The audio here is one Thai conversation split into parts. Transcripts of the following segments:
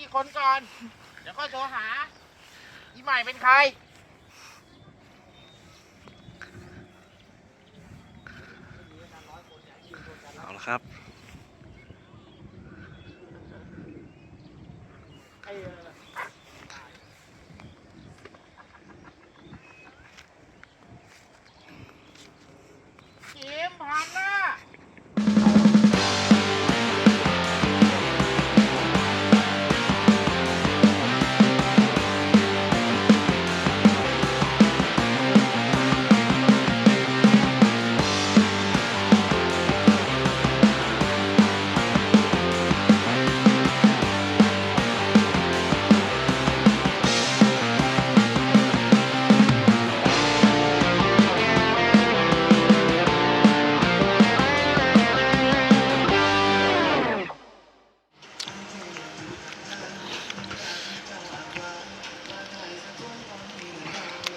กี่คนก่อน เดี๋ยวค่อยโทรหา อีใหม่เป็นใคร เอาละครับ จิมพันน่ะ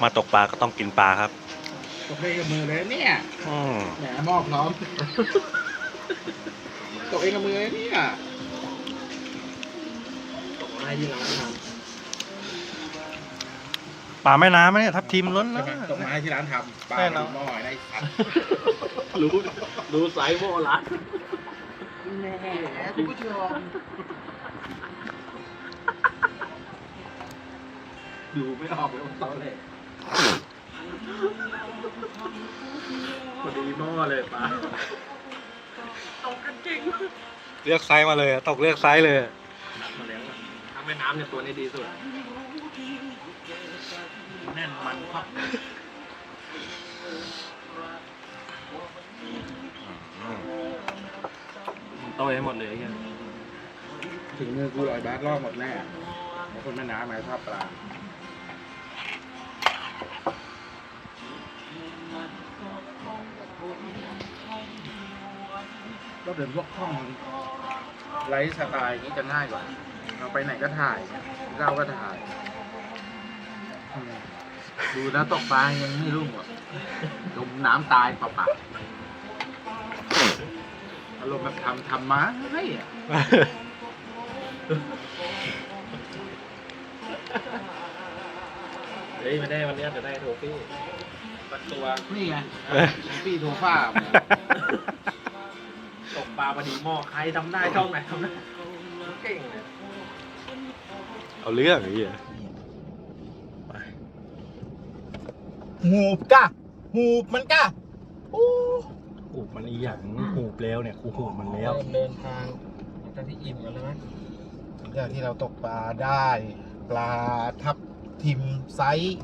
มาตกปลาก็ต้องกินปลาครับตกเองกับมือเลยเนี่ยอืมแหมหม้อพร้อม ตกเองกับมือเลยเนี่ยตกอะไรที่ร้านทปลาแม่น้ำไหมเนี่ยทับทิมล้นำแล้ใช่วไหมตกไม้ที่ร้านทำปลาใช่แล้วหม้อได้สัตว์รู้รู้ไซส์โมร้านแหมคุณผู้ชมดูไม่ออกเลยว่าตอนแรก พอดีหม้อเลยป้าตกกันจริงเลือกไซส์มาเลยอะตกเลือกไซส์เลยมาแล้วทางแม่น้ำเนี่ยตัวนี้ดีสุด แน่นมันครับโตยให้หมดเลยไอ้เงี้ย ถึงมือกูลอยแบดรอบหมดแน่บางคนแม่น้ำมาชอบปลา ก็เดินพวกห้องไลฟ์สไตล์อย่างนี้จะง่ายกว่า เราไปไหนก็ถ่ายเราก็ถ่ายอืมดูนะตกปลายังไม่รุ่งหรอกจมน้ำตายเปล่าๆอารมณ์แบบทำทำมาให้อะ เฮ้ยไม่ได้วันเนี้ยจะได้โทฟี่สักตัว นี่ไงเออพี่โทฟ้ามาตกปลาพอดีหม้อใครทำได้ช่องไหนทำได้เก่งเลยเอาเรื่องไอ้เหี้ยไปหูบกะหูบมันกะโอ้หูบมันอีหยังหูบแล้วเนี่ยกูหูบมันแล้ว เดินทางจะที่อิ่มกันแล้วไหมจากที่เราตกปลาได้ ปลาทับทิมไซส์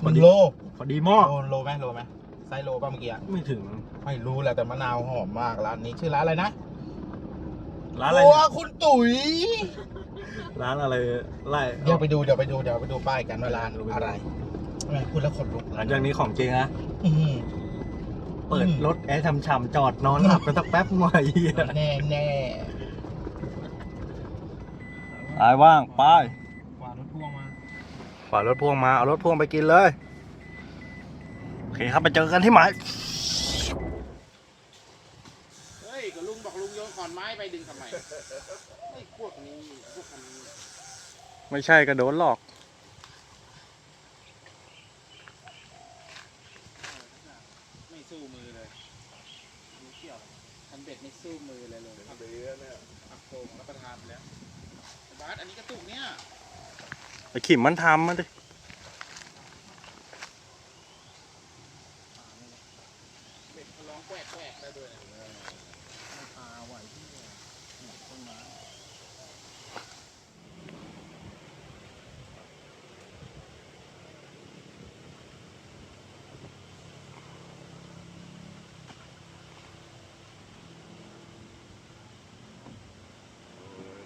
หนึ่งโลพอดีหม้อโลโลไหมโลไหม ไซส์โลป่ะเมื่อกี้อะไม่ถึง ไม่รู้แหละแต่มะนาวหอมมากร้านนี้ชื่อร้านอะไรนะร้านอะไรครัวเนี่ยคุณตุ๋ยร้านอะไรไล่เดี๋ยวไปดูเดี๋ยวไปดูเดี๋ยวไปดูป้ายกันว่าร้านอะไรแม่พูดแล้วขนลุกหลังจากนี้ของจริงนะ อื้อหือ เปิดรถแอร์ช่ำๆจอดนอนหลับไปสักแป๊บหน่อยเหี้ยแน่แน่ตายว่างไปวางรถพ่วงมาฝากรถพ่วงมา เอารถพ่วงไปกินเลยโอ เคครับไปเจอกันที่หมายเฮ้ยก็ลุงบอกลุงโยนขอนไม้ไปดึงทำไมไอ้พวกนี้พวกนี้ไม่ใช่กระโดนหลอก ไม่สู้มือเลยมีเกี่ยวคันเบ็ดไม่สู้มือเลยเลยทำไปเยอะเนี่ยอักโกงรับประทานไปแล้วไอ้บาสอันนี้กระตุกเนี่ยไปขิมมันทำมาดิ เบ็ดเขาร้องแกวกแกวกได้ด้วยนะปลาไหวที่เนี่ยต้นไม้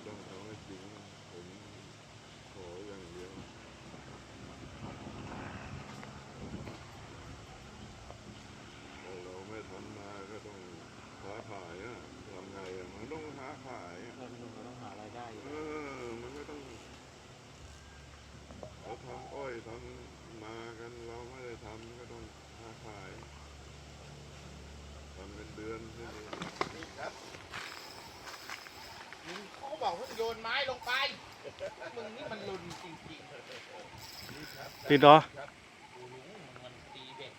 ต้องทำให้จริงผมขออย่างเดียวพอเราไม่ทำนาก็ต้องค้าขายอะทำไงอะมันต้องค้าขายอะ เราต้องหารายได้ เออ มันก็ต้องเขาทำอ้อยทำนากันเราไม่ได้ทำก็ต้องค้าขายทำเป็นเดือนใช่ไหม เขาบอกว่า โยนไม้ลงไปมึงนี่มันลุนจริงติดเหรอๆมันตีเบ็ด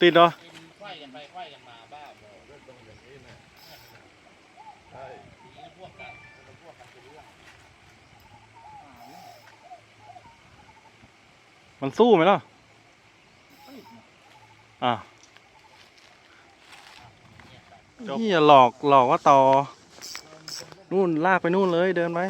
ติดเหรอกินไขว้กันไปไขว้กันมาบ้าบอก็ต้องอย่างนี้นะใช่ตีกันพวกกันพวกกันไปเรื่องมันสู้ไหมล่ะอะนี่หลอกหลอกว่าต่อ นู่นลากไปนู่นเลยเดินไป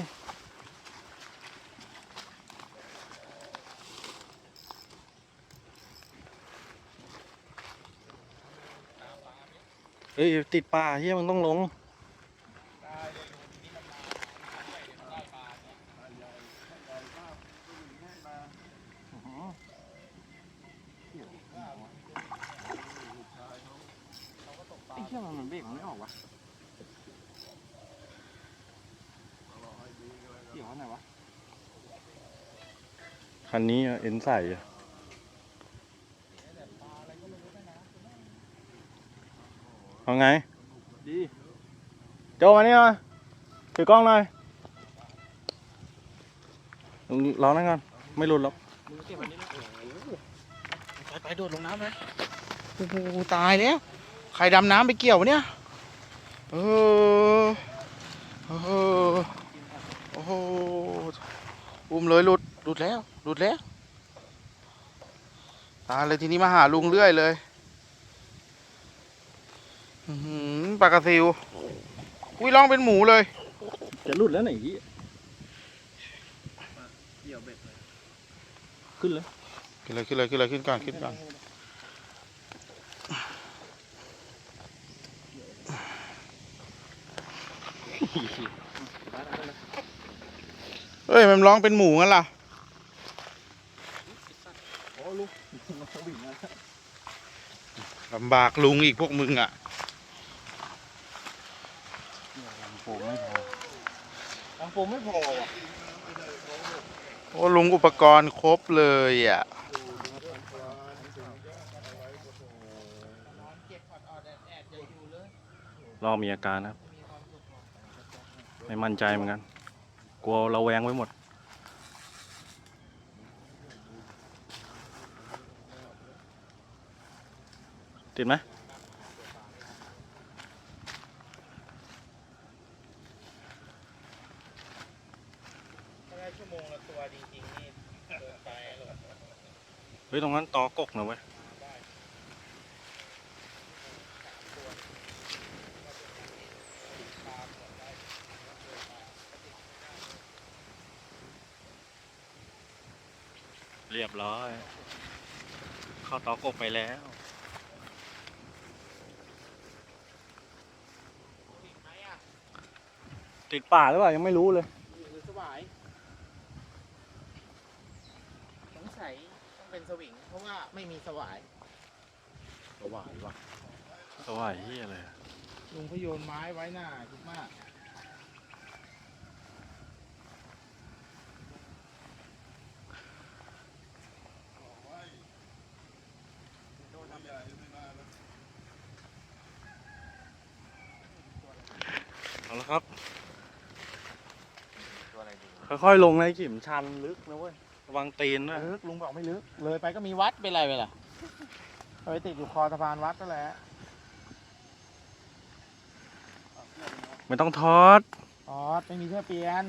เฮ้ยติดป่าเฮียมันต้องลง ไอ้เชี่ยมันมันเบรกมันไม่ออกวะเกี่ยวอันไหนวะ คันนี้อะเอ็นใส่อะเอาไง ดีโจมานี่มาถือกล้องหน่อยรอนั่นก่อน ไม่หลุดหรอกมึงเก็บอันนี้นะไปไปโดดลงน้ำเลยโอ้โหตายแล้ว ใครดำน้ำไปเกี่ยววะเนี่ย เออ เออ โอ้โหอุ้มเลยหลุด หลุดแล้วหลุดแล้วตายเลยทีนี้มาหาลุงเรื่อยเลยอื้อหือปลากระซิวอุ้ยร้องเป็นหมูเลย จะหลุดแล้วไหนที่เกี่ยวเบ็ดเลยขึ้นเลย ขึ้นเลยขึ้นเลยขึ้นเลยขึ้นก่อนขึ้นก่อนเฮ้ย มันร้องเป็นหมูงั้นล่ะ โอ้ลูก มันสวิงนะลำบากลุงอีกพวกมึงอะโผมไม่พอลำโพงไม่พอว่ะโอ้ลุงอุปกรณ์ครบเลยอะรอมีอาการนะครับ ไม่มั่นใจเหมือนกัน กลัวเราแวงไว้หมด ติดไหมถ้าได้ชั่วโมงละตัวจริงๆนี่เกินไปหรอเฮ้ย ตรงนั้นตอกกนะเว้ยเรียบร้อย เข้าตอกกไปแล้ว ติดป่าหรือเปล่ายังไม่รู้เลยหรือสวายสงสัยต้องเป็นสวิง เพราะว่าไม่มีสวาย สวายว่ะสวายเฮียเลยลุงเขาโยนไม้ไว้หน้าคิดมากเอาละครับ ค่อยๆลงในกิ่มชันลึกนะเว้ยระวังตีนด้วยลึกลุงบอกไม่ลึก เลยไปก็มีวัดเป็นไรไปล่ะไปติดอยู่คอสะพานวัดนั่นแหละไม่ต้องทอด อ๋อไม่มีเสื้อเปลี่ยน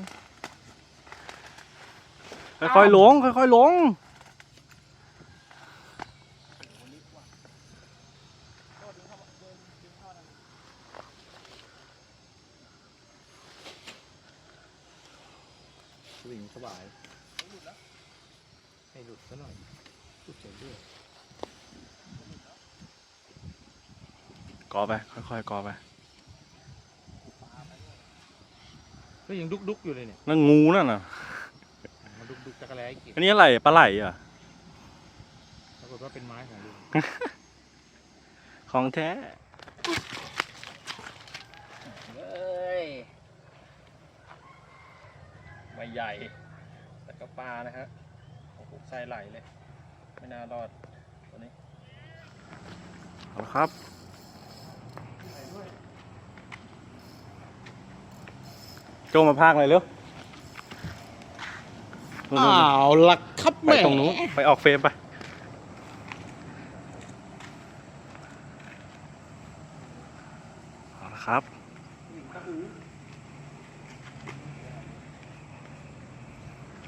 ค่อยๆลงค่อยๆลง สวิงสบาย ให้หลุดซะหน่อยหลุดเฉยด้วย ก อไป ค่อยๆกอไปก็ยังดุกดุกๆอยู่เลยเนี่ยนั่นงูนั่นน่ะมันดุกดุกๆจักรแล้กินอันนี้อะไรปลาไหลเหรอะ ปรากฏว่าเป็นไม้ของลุงของแท้ เอ้ยใบใหญ่ แต่ก็ปลานะฮะโอ้โหไส้ไหลเลย ไม่น่ารอดตัวนี้ เอาละครับ โจมาพากหน่อยเร็วนู่นนู่นอ้าวลักครับไปแม่ตรงนู้นไปออกเฟรมไปเอาละครับ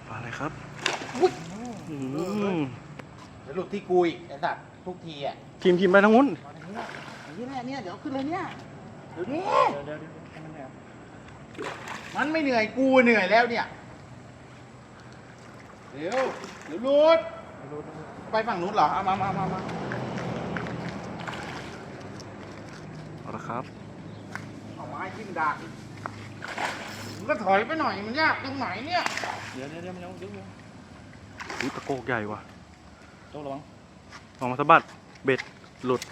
ปลาอะไรครับอืมเดี๋ยวหลุดที่กูอีกไอ้สัตว์ทุกทีอะทีมทีมไปทางนู้น นี่แหละเนี่ยเดี๋ยวขึ้นเลยเนี่ยเดี๋ยวนี้ เดี๋ยวเดี๋ยวเดี๋ยวให้มันแอบมันไม่เหนื่อยกูเหนื่อยแล้วเนี่ย เดี๋ยวเดี๋ยวหลุดไปฝั่งนู้นเหรอเอามามามามาเอาละครับ เอาไม้จิ้มดักมึงก็ถอยไปหน่อยมันยากตรงไหนเนี่ย เดี๋ยวเดี๋ยวเดี๋ยวมันยังดึงอยู่อุ้ยตะโกกใหญ่ว่ะโจ้ระวังลองมาสะบัดเบ็ดหลุด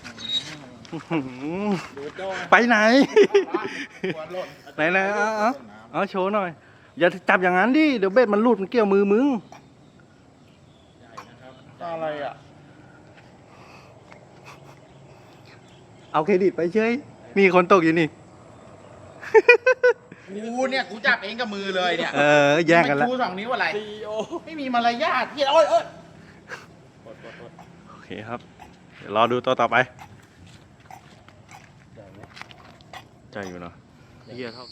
อื้อหือดูโจ้นะไปไหน หัวหล่น ไหนไหนเอาเอา เอาโชว์หน่อย อย่าจับอย่างนั้นดิ เดี๋ยวเบ็ดมันหลุดมันเกี่ยวมือมึงใหญ่นะครับปลาอะไรอะ เอาเครดิตไปเฉยมีคนตกอยู่นี่ กูเนี่ยกูจับเองกับมือเลยเนี่ยเออ แย่งกันแล้วมัชูสองนิ้วอะไร ซีโอไม่มีมารยาทที่โอ้ยโอ้ยกดกดกดโอเคครับ เดี๋ยวรอดูตัวต่อไปใหญ่ไหมใจอยู่เนาะเฮียเท่า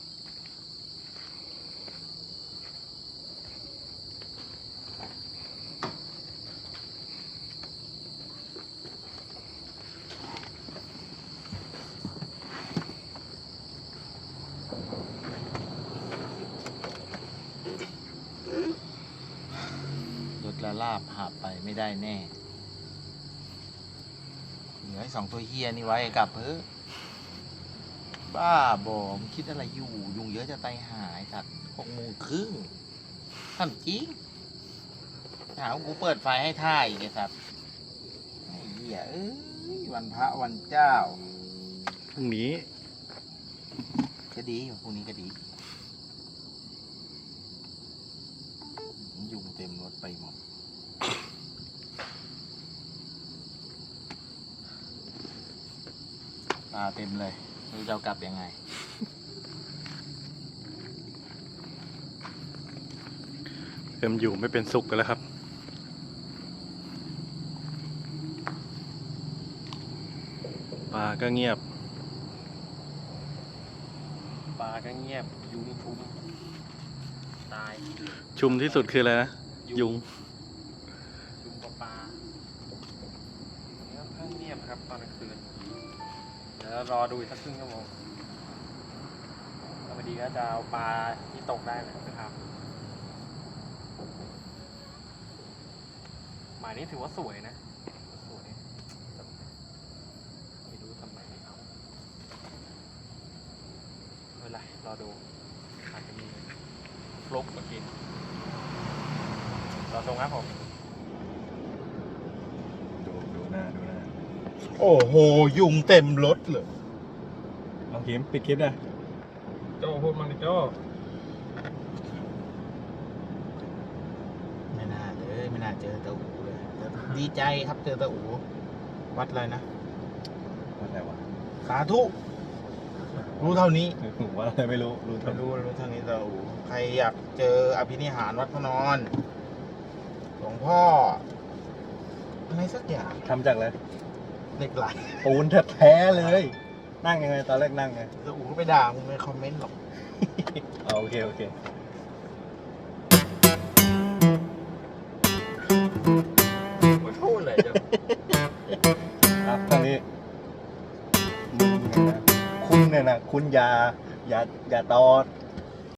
รถ ละลาบหาไปไม่ได้แน่เหลือไอ้สองตัวเฮียนี่ไว้กลับเพ้อบ้าบอมงคิดอะไรอยู่ ยุงเยอะจะตายหายสัตว์หกโมงครึ่งทำจริงหาว่ากูเปิดไฟให้ท่าอีกไอ้สัตว์ไอ้เหี้ยเอ้ยวันพระวันเจ้า พรุ่งนี้ ก็ดีอยู่พรุ่งนี้ก็ดียุงเต็มรถไปหมด ปลาเต็มเลยไม่รู้จะเอากลับยังไง เริ่มอยู่ไม่เป็นสุขกันแล้วครับ ปลาก็เงียบ ปลาก็เงียบ ยุงชุมตาย ชุมที่สุดคืออะไรนะ ยุง ยุงกับปลาเนี่ยค่อนข้างเงียบครับตอนกลางคืนเดี๋ยวรอดูอีกสักครึ่งชั่วโมงถ้าพอดีก็จะเอาปลาที่ตกได้ไปครับหมายนี้ถือว่าสวยนะสวยแต่ไม่รู้ทำไมไม่เอาไม่เป็นไรรอดูอาจจะมีฟลุกมากินรอชมครับผม ดูดูหน้าดูหน้า โอ้โห ยุงเต็มรถเลยลองคลิปปิดคลิปได้โจ้พูดมาดิโจ้ไม่น่าเลยไม่น่าเจอตาอูเลยแต่ดีใจครับเจอตาอูวัดอะไรนะอะไรวะสาธุรู้เท่านี้หนูว่าอะไรไม่รู้รู้ไม่รู้รู้เท่านี้ตาอูใครอยากเจออภินิหารวัดพระนอนหลวงพ่ออะไรสักอย่างทำจากอะไร เหล็กไหลปูนแท้ๆเลย นั่งยังไงตอนแรกนั่งไงตาอูก็ไปด่ามึงในคอมเมนต์หรอกเอาโอเคโอเคไม่พูดเลยจะครับตอนนี้มึงเนี่ยนะคุณเนี่ยนะคุณอย่าอย่าอย่าตอด